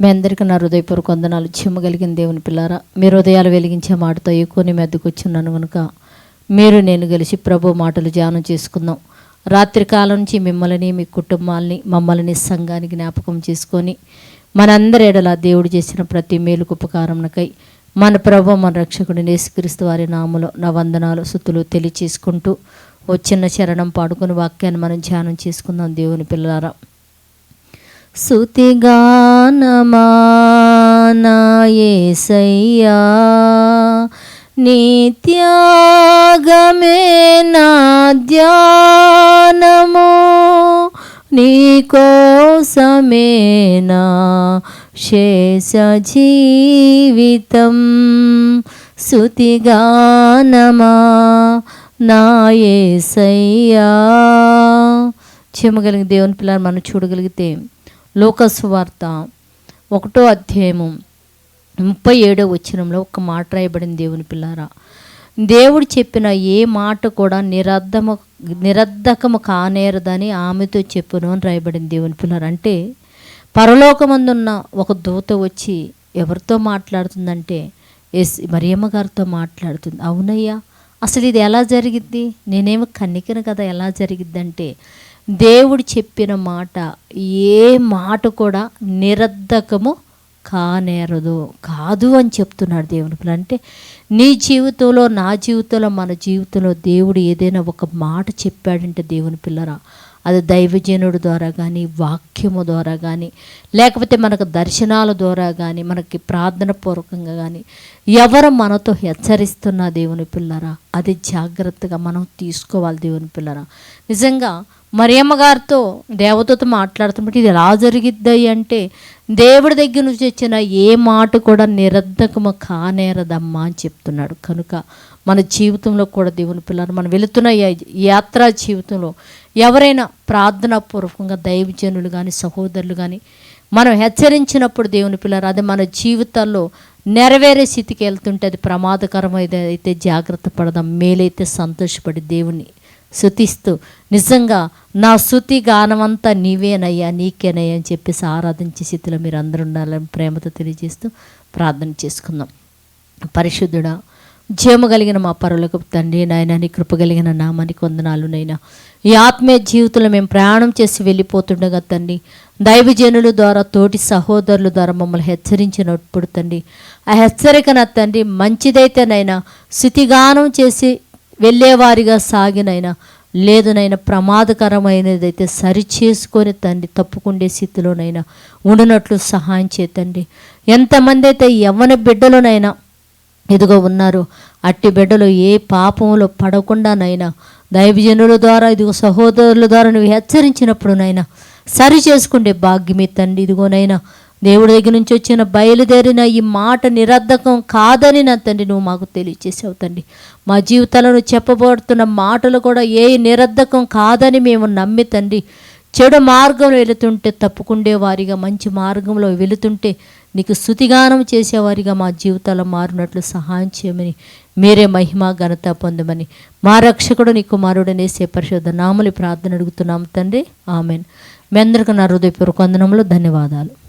మీ అందరికీ నా హృదయపూర్వక వందనాలు. చిమ్మగలిగిన దేవుని పిల్లారా మీరు హృదయాలు వెలిగించే మాటతో ఎక్కువని మెద్దకు వచ్చిన్నాను కనుక మీరు నేను కలిసి ప్రభు మాటలు ధ్యానం చేసుకుందాం. రాత్రి కాలం నుంచి మిమ్మల్ని మీ కుటుంబాలని మమ్మల్ని సంఘానికి జ్ఞాపకం చేసుకొని మనందరి ఎడల దేవుడు చేసిన ప్రతి మేలుకు ఉపకారంకై మన ప్రభు మన రక్షకుడు నేసుక్రీస్తు వారి నామలో నా వందనాలు సుతులు తెలియచేసుకుంటూ వచ్చిన చరణం పాడుకుని వాక్యాన్ని మనం ధ్యానం చేసుకుందాం దేవుని పిల్లారా. సుతిగానమానయేసయ్యా నిత్యాగమే నా ధ్యానము నీకోసమే శేష జీవితం సుతిగానమా నాయసయ్యా చెమ్మగలిగిన దేవుని పిల్లలు మనం చూడగలిగితే లోకస్ వార్త ఒకటో అధ్యాయము ముప్పై ఏడో వచ్చినంలో ఒక మాట రాయబడిన దేవుని పిల్లారా. దేవుడు చెప్పిన ఏ మాట కూడా నిరర్ధము నిరర్ధకము కానేరదని ఆమెతో చెప్పును అని రాయబడింది దేవుని పిల్లారా. అంటే పరలోకమందున్న ఒక దూత వచ్చి ఎవరితో మాట్లాడుతుందంటే ఎస్ మరియమ్మ గారితో మాట్లాడుతుంది. అవునయ్యా అసలు ఇది ఎలా జరిగిద్ది? నేనేమో కన్నికను కదా ఎలా జరిగిద్దంటే దేవుడు చెప్పిన మాట ఏ మాట కూడా నిరర్ధకము కానేరదు. కాదు అని చెప్తున్నాడు దేవుని అంటే నీ జీవితంలో నా జీవితంలో మన జీవితంలో దేవుడు ఏదైనా ఒక మాట చెప్పాడంటే దేవుని పిల్లరా అది దైవజనుడు ద్వారా కానీ వాక్యము ద్వారా కానీ లేకపోతే మనకు దర్శనాల ద్వారా కానీ మనకి ప్రార్థన పూర్వకంగా కానీ ఎవరు మనతో హెచ్చరిస్తున్న దేవుని పిల్లరా? అది జాగ్రత్తగా మనం తీసుకోవాలి దేవుని పిల్లరా. నిజంగా మరియమ్మ గారితో దేవతతో మాట్లాడుతున్నప్పుడు ఇది ఎలా జరిగిద్దాయి అంటే దేవుడి దగ్గర నుంచి వచ్చిన ఏ మాట కూడా నిరర్ధకము కానేరదమ్మా అని చెప్తున్నాడు. కనుక మన జీవితంలో కూడా దేవుని పిల్లలు మనం వెళుతున్న యాత్రా జీవితంలో ఎవరైనా ప్రార్థనా పూర్వకంగా దైవజనులు కానీ సహోదరులు కానీ మనం హెచ్చరించినప్పుడు దేవుని పిల్లలు అది మన జీవితాల్లో నెరవేరే స్థితికి వెళ్తుంటే అది ప్రమాదకరమైతే అయితే జాగ్రత్త పడదాం. మేలైతే సంతోషపడి దేవుని శుతిస్తూ నిజంగా నా శృతి గానమంతా నీవేనయ్యా నీకేనయ్యా అని చెప్పేసి ఆరాధించే స్థితిలో మీరు అందరూ ఉండాలని ప్రేమతో తెలియజేస్తూ ప్రార్థన చేసుకుందాం. పరిశుద్ధుడా జీవము కలిగిన మా పరులకు తండ్రి నాయన నీ కృప కలిగిన నామానికి వందనాలు నైనా ఈ ఆత్మీయ జీవితంలో మేము ప్రయాణం చేసి వెళ్ళిపోతుండగా తండ్రి దైవజనుల ద్వారా తోటి సహోదరుల ద్వారా మమ్మల్ని హెచ్చరించినప్పుడు తండ్రి ఆ హెచ్చరిక నా తండ్రి మంచిదైతేనైనా స్థితిగానం చేసి వెళ్ళేవారిగా సాగినైనా లేదునైనా ప్రమాదకరమైనదైతే సరి చేసుకొని తండ్రి తప్పుకుండే స్థితిలోనైనా ఉండినట్లు సహాయం చేతండి ఎంతమంది అయితే యవ్వన బిడ్డలోనైనా ఇదిగో ఉన్నారు. అట్టి బిడ్డలు ఏ పాపంలో పడకుండానైనా దైవజనుల ద్వారా ఇదిగో సహోదరుల ద్వారా నువ్వు హెచ్చరించినప్పుడు నాయన సరి చేసుకుంటే భాగ్యమే తండ్రి. ఇదిగోనైనా దేవుడి దగ్గర నుంచి వచ్చిన బయలుదేరిన ఈ మాట నిరర్ధకం కాదని నా తండ్రి నువ్వు మాకు తెలియచేసావు తండ్రి. మా జీవితాలను చెప్పబడుతున్న మాటలు కూడా ఏ నిరర్ధకం కాదని మేము నమ్మి తండ్రి చెడు మార్గంలో వెళుతుంటే తప్పుకుండే వారిగా మంచి మార్గంలో వెళుతుంటే నీకు స్థుతిగానం చేసేవారిగా మా జీవితాలు మారినట్లు సహాయం చేయమని మీరే మహిమ ఘనత పొందమని మా రక్షకుడు నీ కుమారుడనేసే పరిశుద్ధ నామలి ప్రార్థన అడుగుతున్నాం తండ్రి. ఆమెన్. మీ అందరికీ నా హృదయపూర్వక ధన్యవాదాలు.